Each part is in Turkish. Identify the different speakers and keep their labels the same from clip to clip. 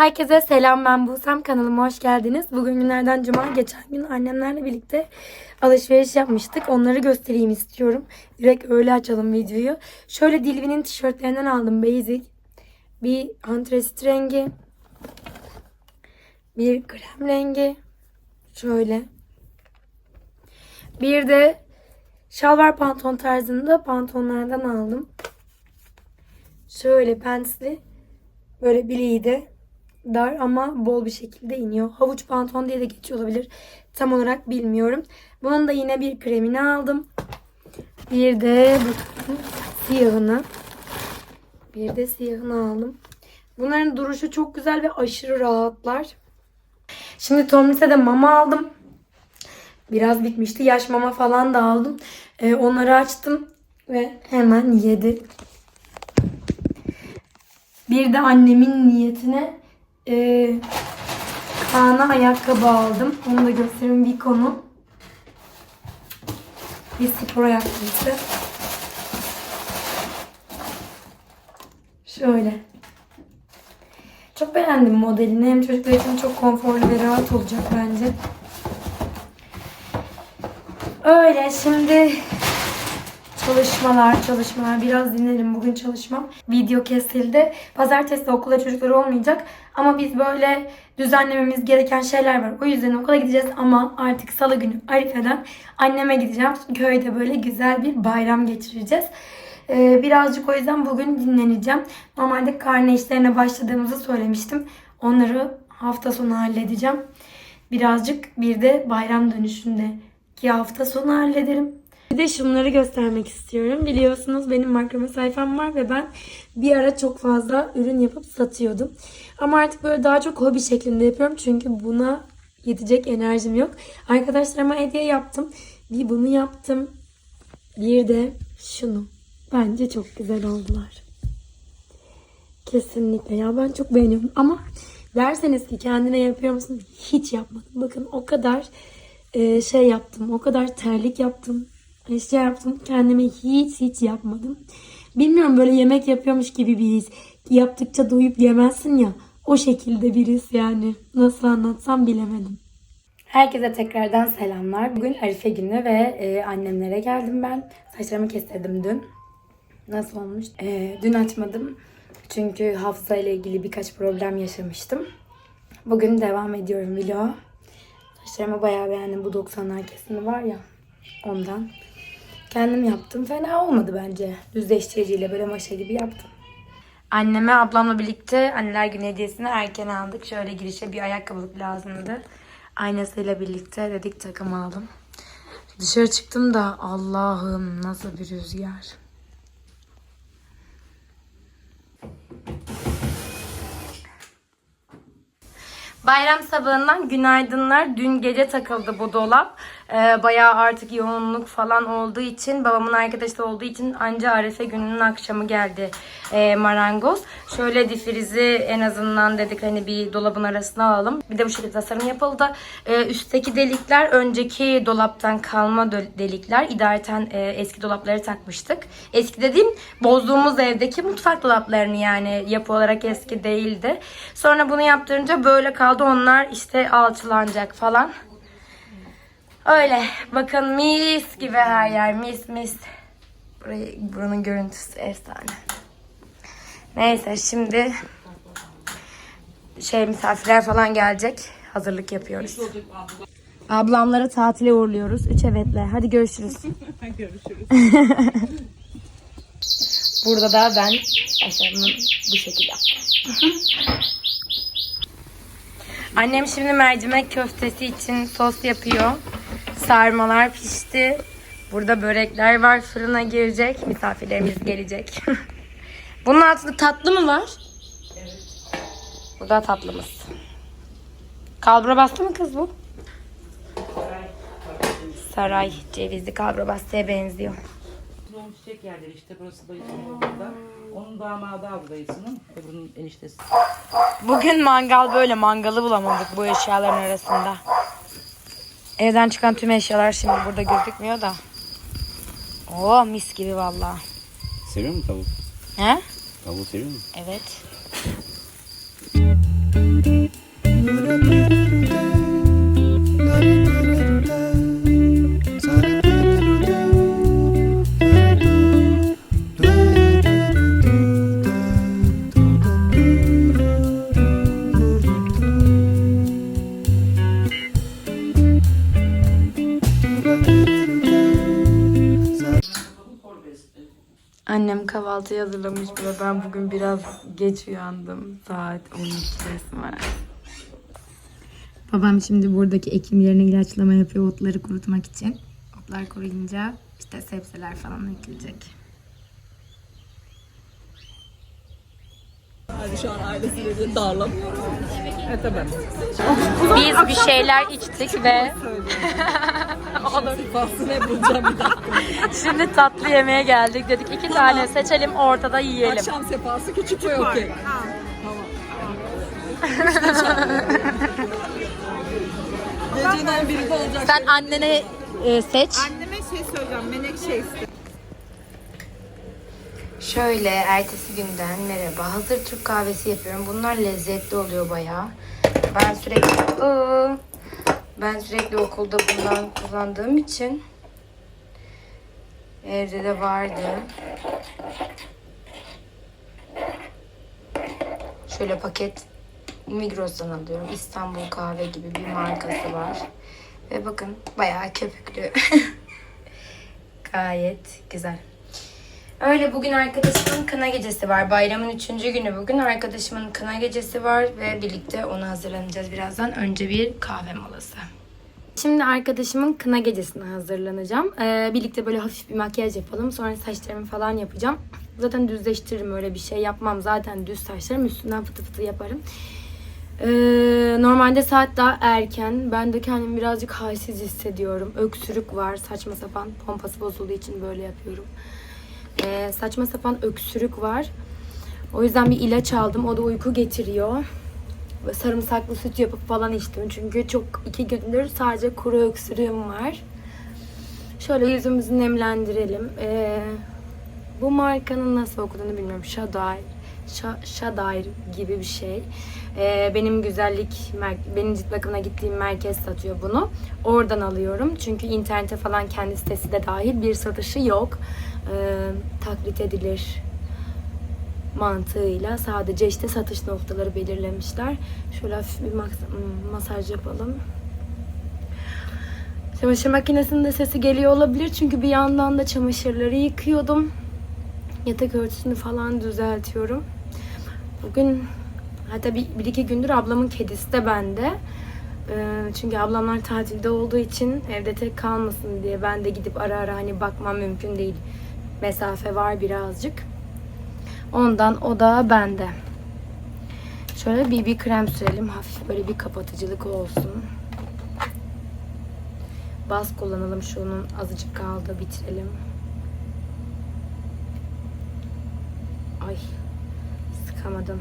Speaker 1: Herkese selam ben Busem kanalıma hoş geldiniz. Bugün günlerden cuma geçen gün annemlerle birlikte alışveriş yapmıştık. Onları göstereyim istiyorum. Direkt öyle açalım videoyu. Şöyle Dilvi'nin tişörtlerinden aldım basic. Bir antresit rengi. Bir krem rengi. Şöyle. Bir de şalvar pantolon tarzında pantolonlardan aldım. Şöyle pensli. Böyle bileği de dar ama bol bir şekilde iniyor. Havuç pantolon diye de geçiyor olabilir. Tam olarak bilmiyorum. Bunun da yine bir kremini aldım. Bir de bu siyahını. Bir de siyahını aldım. Bunların duruşu çok güzel ve aşırı rahatlar. Şimdi Tomris'e de mama aldım. Biraz bitmişti. Yaş mama falan da aldım. Ee, onları açtım ve hemen yedi. Bir de annemin niyetine e, Kaan'a ayakkabı aldım. Onu da göstereyim konu. Bir spor ayakkabısı. Şöyle. Çok beğendim modelini. Hem çocuklar için çok konforlu ve rahat olacak bence. Öyle şimdi Çalışmalar, çalışmalar. Biraz dinlerim. Bugün çalışmam. Video kesildi. Pazartesi de okula çocuklar olmayacak. Ama biz böyle düzenlememiz gereken şeyler var. O yüzden okula gideceğiz ama artık salı günü Arife'den anneme gideceğim. Köyde böyle güzel bir bayram geçireceğiz. Ee, birazcık o yüzden bugün dinleneceğim. Normalde karne işlerine başladığımızı söylemiştim. Onları hafta sonu halledeceğim. Birazcık bir de bayram dönüşünde ki hafta sonu hallederim. Bir de şunları göstermek istiyorum. Biliyorsunuz benim makrame sayfam var ve ben bir ara çok fazla ürün yapıp satıyordum. Ama artık böyle daha çok hobi şeklinde yapıyorum. Çünkü buna yetecek enerjim yok. Arkadaşlarıma hediye yaptım. Bir bunu yaptım. Bir de şunu. Bence çok güzel oldular. Kesinlikle ya ben çok beğeniyorum. Ama derseniz ki kendine yapıyor musun? Hiç yapmadım. Bakın o kadar e, şey yaptım. O kadar terlik yaptım eşya yaptım. Kendime hiç hiç yapmadım. Bilmiyorum böyle yemek yapıyormuş gibi bir his. Yaptıkça doyup yemezsin ya. O şekilde bir his yani. Nasıl anlatsam bilemedim. Herkese tekrardan selamlar. Bugün Arife günü ve e, annemlere geldim ben. Saçlarımı kestirdim dün. Nasıl olmuş? E, dün açmadım. Çünkü hafıza ile ilgili birkaç problem yaşamıştım. Bugün devam ediyorum vloga. Saçlarımı bayağı beğendim. Bu 90'lar kesimi var ya. Ondan. Kendim yaptım. Fena olmadı bence. Düzleştiriciyle böyle maşa gibi yaptım. Anneme ablamla birlikte anneler günü hediyesini erken aldık. Şöyle girişe bir ayakkabılık lazımdı. Aynasıyla birlikte dedik takım aldım. Dışarı çıktım da Allah'ım nasıl bir rüzgar. Bayram sabahından günaydınlar. Dün gece takıldı bu dolap. Ee, bayağı artık yoğunluk falan olduğu için, babamın arkadaşı olduğu için anca Arefe gününün akşamı geldi ee, marangoz. Şöyle difrizi en azından dedik hani bir dolabın arasına alalım. Bir de bu şekilde tasarım yapıldı. Ee, üstteki delikler önceki dolaptan kalma delikler. İdareten e, eski dolapları takmıştık. Eski dediğim bozduğumuz evdeki mutfak dolaplarını yani yapı olarak eski değildi. Sonra bunu yaptırınca böyle kaldı. Onlar işte alçılanacak falan. Öyle. Bakın mis gibi her yer. Mis mis. Burayı, buranın görüntüsü efsane. Neyse şimdi şey misafirler falan gelecek. Hazırlık yapıyoruz. Ablamları tatile uğurluyoruz. Üç evetle. Hadi görüşürüz.
Speaker 2: Görüşürüz.
Speaker 1: Burada da ben aşağımı bu şekilde Annem şimdi mercimek köftesi için sos yapıyor. Sarmalar pişti. Burada börekler var. Fırına girecek. Misafirlerimiz gelecek. Bunun altında tatlı mı var? Evet. Bu da tatlımız. Kalbura bastı mı kız bu? Saray cevizli kalbura bastıya benziyor.
Speaker 2: Yoğun çiçek yerleri işte burası dayısının burada. Onun damadı aldı dayısının. Öbürünün eniştesi.
Speaker 1: Bugün mangal böyle mangalı bulamadık bu eşyaların arasında. Evden çıkan tüm eşyalar şimdi burada gözükmüyor da. Oo mis gibi valla.
Speaker 3: Seviyor musun tavuk?
Speaker 1: He?
Speaker 3: Tavuğu seviyor musun?
Speaker 1: Evet. Hazırlamış bile. Ben bugün biraz geç uyandım. Saat 12 resmen. Babam şimdi buradaki ekim yerine ilaçlama yapıyor otları kurutmak için. Otlar kuruyunca işte sebzeler falan ekilecek.
Speaker 3: Şu an ailesiyle de.
Speaker 2: Evet tabii.
Speaker 1: Biz bir şeyler içtik ve
Speaker 3: Şifasını bulacağım bir dakika.
Speaker 1: şimdi tatlı yemeğe geldik. Dedik iki tane seçelim ortada yiyelim.
Speaker 3: Akşam sefası küçük ve okey. Tamam. Gecenin birinde olacak.
Speaker 1: Sen annene e, seç.
Speaker 4: Anneme şey söyleyeceğim. Menekşe iste.
Speaker 1: Şöyle ertesi günden merhaba. Hazır Türk kahvesi yapıyorum. Bunlar lezzetli oluyor bayağı. Ben sürekli Iı, ben sürekli okulda bundan kullandığım için evde de vardı. Şöyle paket Migros'tan alıyorum. İstanbul kahve gibi bir markası var. Ve bakın bayağı köpüklü. Gayet güzel. Öyle bugün arkadaşımın kına gecesi var. Bayramın üçüncü günü bugün. Arkadaşımın kına gecesi var ve birlikte ona hazırlanacağız birazdan. Önce bir kahve molası. Şimdi arkadaşımın kına gecesine hazırlanacağım. Ee, birlikte böyle hafif bir makyaj yapalım. Sonra saçlarımı falan yapacağım. Zaten düzleştiririm öyle bir şey yapmam. Zaten düz saçlarım üstünden fıtı fıtı yaparım. Ee, normalde saat daha erken. Ben de kendimi birazcık halsiz hissediyorum. Öksürük var. Saçma sapan pompası bozulduğu için böyle yapıyorum. Ee, saçma sapan öksürük var. O yüzden bir ilaç aldım. O da uyku getiriyor. Ve sarımsaklı süt yapıp falan içtim. Çünkü çok iki gündür sadece kuru öksürüğüm var. Şöyle yüzümüzü nemlendirelim. Ee, bu markanın nasıl okuduğunu bilmiyorum. Shadair. Sha- Shadair gibi bir şey. Ee, benim güzellik, benim cilt bakımına gittiğim merkez satıyor bunu. Oradan alıyorum. Çünkü internete falan kendi sitesi de dahil bir satışı yok. Ee, taklit edilir mantığıyla sadece işte satış noktaları belirlemişler. Şöyle hafif bir hmm, masaj yapalım. Çamaşır makinesinin de sesi geliyor olabilir çünkü bir yandan da çamaşırları yıkıyordum. Yatak örtüsünü falan düzeltiyorum. Bugün hatta bir, bir iki gündür ablamın kedisi de bende. Ee, çünkü ablamlar tatilde olduğu için evde tek kalmasın diye ben de gidip ara ara hani bakmam mümkün değil. Mesafe var birazcık. Ondan o da bende. Şöyle bir krem sürelim. Hafif böyle bir kapatıcılık olsun. Baz kullanalım. Şunun azıcık kaldı. Bitirelim. Ay. Sıkamadım.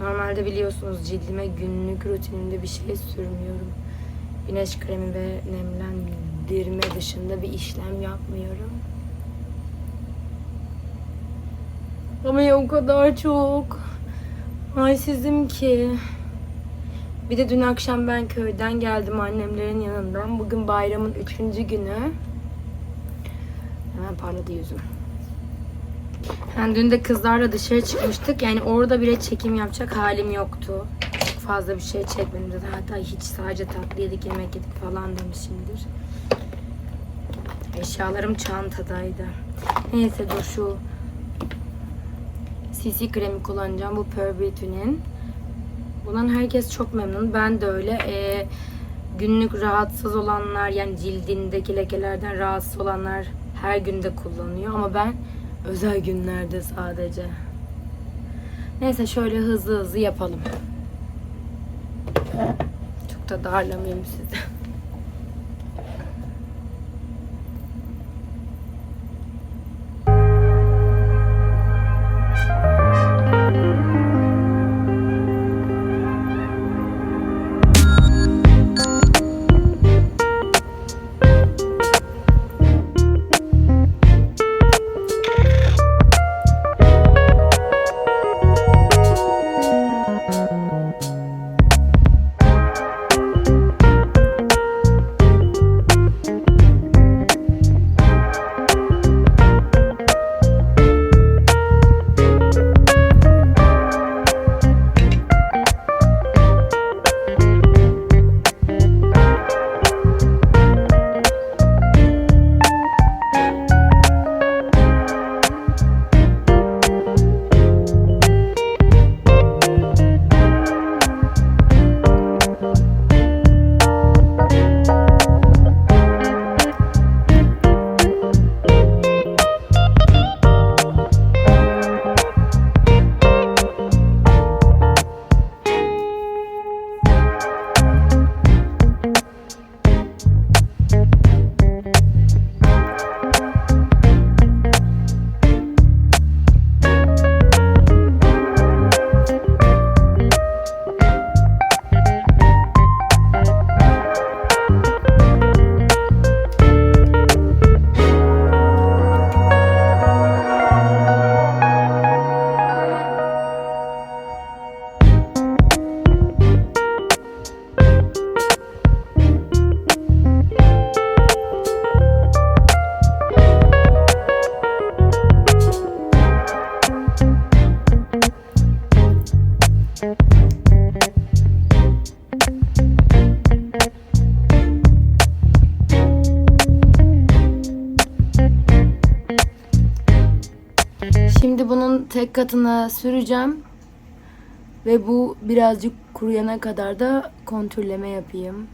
Speaker 1: Normalde biliyorsunuz cildime günlük rutinimde bir şey sürmüyorum. Güneş kremi ve nemlendirme dışında bir işlem yapmıyorum. Ama ya o kadar çok halsizim ki. Bir de dün akşam ben köyden geldim annemlerin yanından. Bugün bayramın üçüncü günü. Hemen parladı yüzüm. Yani dün de kızlarla dışarı çıkmıştık. Yani orada bile çekim yapacak halim yoktu. Çok fazla bir şey çekmedim. Hatta hiç sadece tatlı yedik, yemek yedik falan demişimdir. Eşyalarım çantadaydı. Neyse dur şu CC kremi kullanacağım. Bu Pure Beauty'nin. Bundan herkes çok memnun. Ben de öyle. Ee, günlük rahatsız olanlar yani cildindeki lekelerden rahatsız olanlar her günde kullanıyor. Ama ben özel günlerde sadece. Neyse şöyle hızlı hızlı yapalım. Çok da darlamayayım sizi. Tek katına süreceğim. Ve bu birazcık kuruyana kadar da kontürleme yapayım.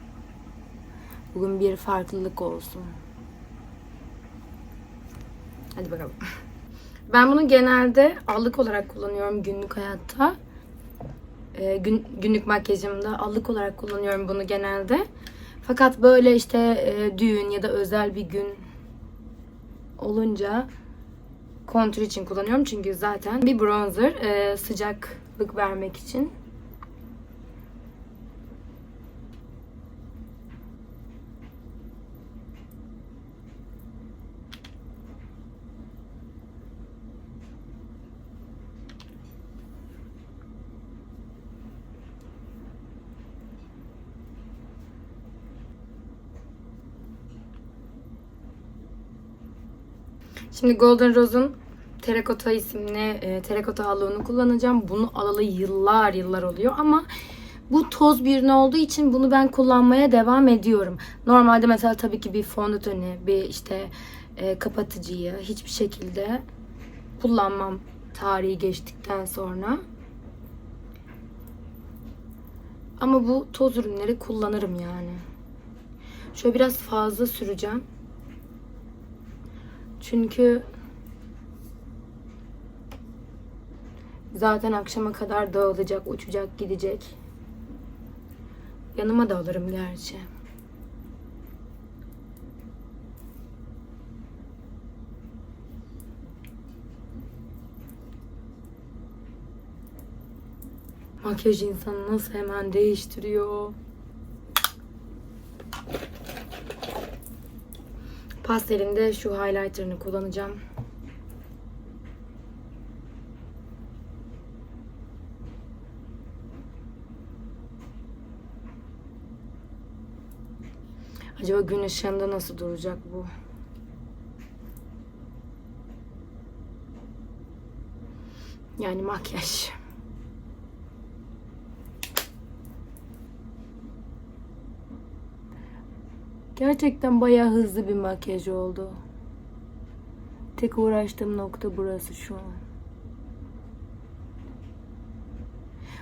Speaker 1: Bugün bir farklılık olsun. Hadi bakalım. Ben bunu genelde allık olarak kullanıyorum günlük hayatta. Ee, gün, günlük makyajımda allık olarak kullanıyorum bunu genelde. Fakat böyle işte e, düğün ya da özel bir gün olunca kontür için kullanıyorum. Çünkü zaten bir bronzer e, sıcaklık vermek için. Şimdi Golden Rose'un Terakota isimli e, terakota alığını kullanacağım. Bunu alalı yıllar yıllar oluyor ama bu toz bir ürün olduğu için bunu ben kullanmaya devam ediyorum. Normalde mesela tabii ki bir fondöteni, bir işte e, kapatıcıyı hiçbir şekilde kullanmam tarihi geçtikten sonra. Ama bu toz ürünleri kullanırım yani. Şöyle biraz fazla süreceğim. Çünkü zaten akşama kadar dağılacak, uçacak, gidecek. Yanıma da alırım gerçi. Makyaj insanı nasıl hemen değiştiriyor. Pastelinde şu highlighter'ını kullanacağım. Acaba gün ışığında nasıl duracak bu? Yani makyaj. Gerçekten bayağı hızlı bir makyaj oldu. Tek uğraştığım nokta burası şu an.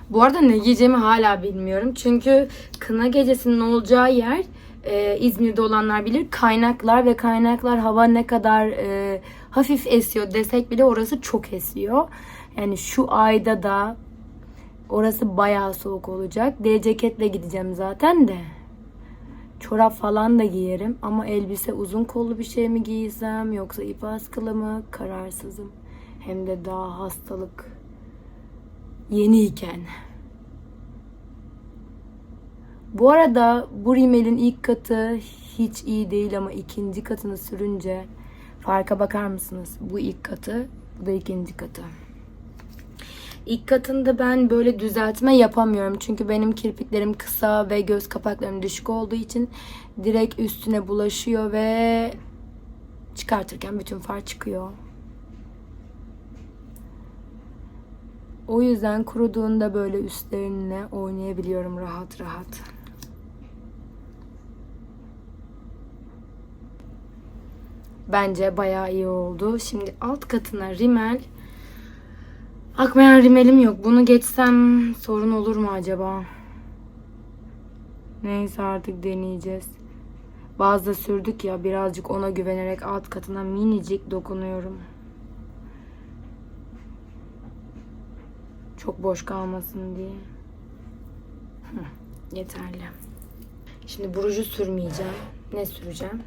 Speaker 1: Bu arada ne giyeceğimi hala bilmiyorum. Çünkü kına gecesinin olacağı yer e, İzmir'de olanlar bilir. Kaynaklar ve kaynaklar hava ne kadar e, hafif esiyor desek bile orası çok esiyor. Yani şu ayda da orası bayağı soğuk olacak. D ceketle gideceğim zaten de. Çorap falan da giyerim ama elbise uzun kollu bir şey mi giysem yoksa ip askılı mı kararsızım. Hem de daha hastalık yeniyken. Bu arada bu rimelin ilk katı hiç iyi değil ama ikinci katını sürünce farka bakar mısınız? Bu ilk katı, bu da ikinci katı. İlk katında ben böyle düzeltme yapamıyorum. Çünkü benim kirpiklerim kısa ve göz kapaklarım düşük olduğu için direkt üstüne bulaşıyor ve çıkartırken bütün far çıkıyor. O yüzden kuruduğunda böyle üstlerine oynayabiliyorum rahat rahat. Bence bayağı iyi oldu. Şimdi alt katına rimel Akmayan rimelim yok. Bunu geçsem sorun olur mu acaba? Neyse artık deneyeceğiz. Bazı sürdük ya birazcık ona güvenerek alt katına minicik dokunuyorum. Çok boş kalmasın diye. Hı, yeterli. Şimdi burucu sürmeyeceğim. Ne süreceğim?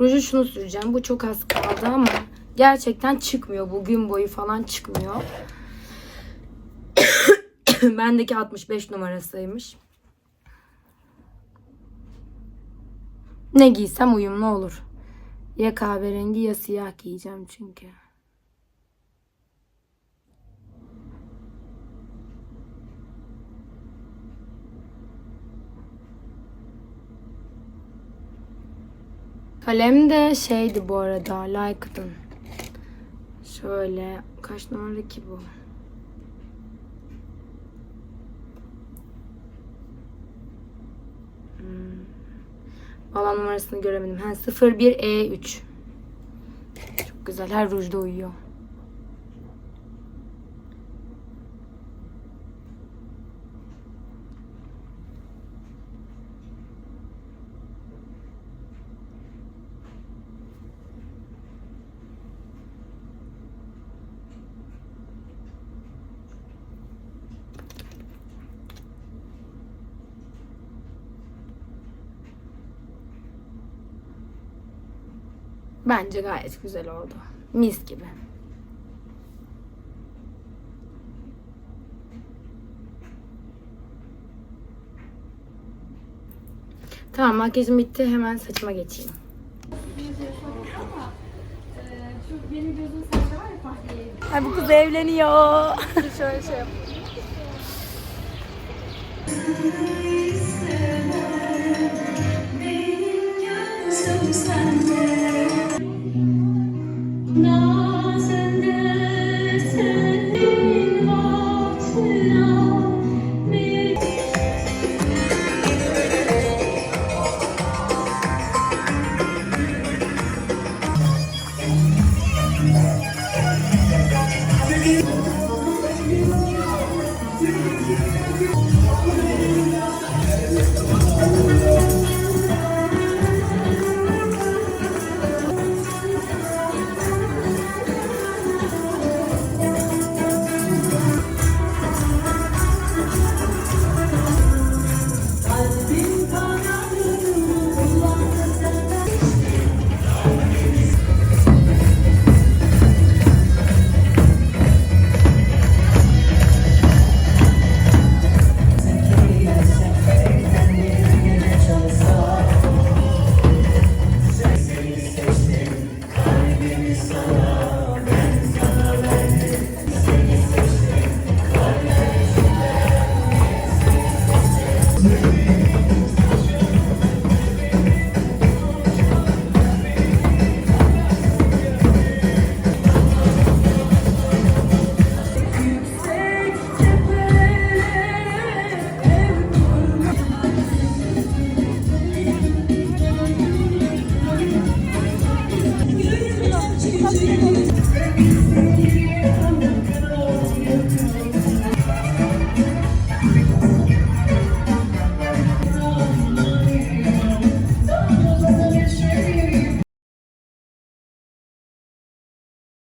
Speaker 1: Ruju şunu süreceğim. Bu çok az kaldı ama gerçekten çıkmıyor. Bu gün boyu falan çıkmıyor. Bendeki 65 numarasıymış. Ne giysem uyumlu olur. Ya kahverengi ya siyah giyeceğim çünkü. Kalem de şeydi bu arada Lyca'nın. Şöyle kaç numara ki bu? Hmm. Numarasını göremedim. Ha 01E3. Çok güzel. Her rujda uyuyor. Bence gayet güzel oldu. Mis gibi. Tamam makyajım bitti. Hemen saçıma geçeyim. Ay bu kız evleniyor. Şöyle şey yap.
Speaker 5: Nazım